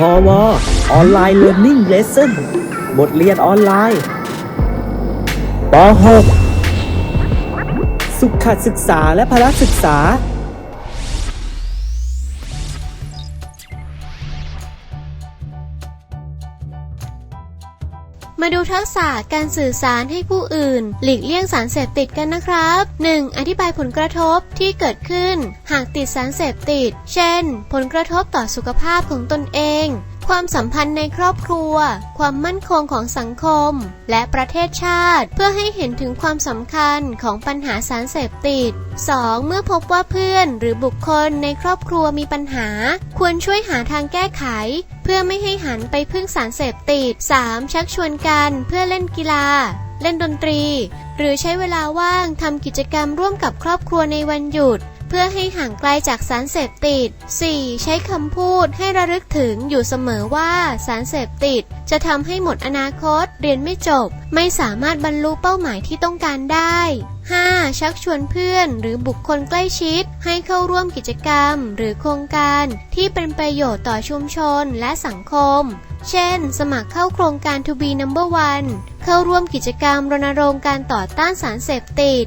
พอวออนไลน์เรียน i ิ่งเลสเซ่นบทเรียนออนไลน์ป .6 สุขศึกษาและพละศึกษา มาดูทักษะการสื่อสารให้ผู้อื่น หลีกเลี่ยงสารเสพติดกันนะครับ 1. อธิบายผลกระทบที่เกิดขึ้น หากติดสารเสพติด เช่น ผลกระทบต่อสุขภาพของตนเอง ความสัมพันธ์ในครอบครัว ความมั่นคงของสังคม และประเทศชาติ เพื่อให้เห็นถึงความสำคัญของปัญหาสารเสพติด 2. เมื่อพบว่าเพื่อนหรือบุคคลในครอบครัวมีปัญหา ควรช่วยหาทางแก้ไข เพื่อไม่ให้หันไปพึ่งสารเสพติด 3. ชักชวนกันเพื่อเล่นกีฬา เล่นดนตรี หรือใช้เวลาว่างทำกิจกรรมร่วมกับครอบครัวในวันหยุด เพื่อให้ห่างไกลจากสารเสพติด 4. ใช้คำพูดให้ระลึกถึงอยู่เสมอว่าสารเสพติด จะทำให้หมดอนาคต เรียนไม่จบ ไม่สามารถบรรลุเป้าหมายที่ต้องการได้ 5. ชักชวนเพื่อนหรือบุคคลใกล้ชิด ให้เข้าร่วมกิจกรรม หรือโครงการที่เป็นประโยชน์ต่อชุมชนและสังคม เช่น สมัครเข้าโครงการ To be number one เข้าร่วมกิจกรรมรณรงค์การต่อต้านสารเสพติด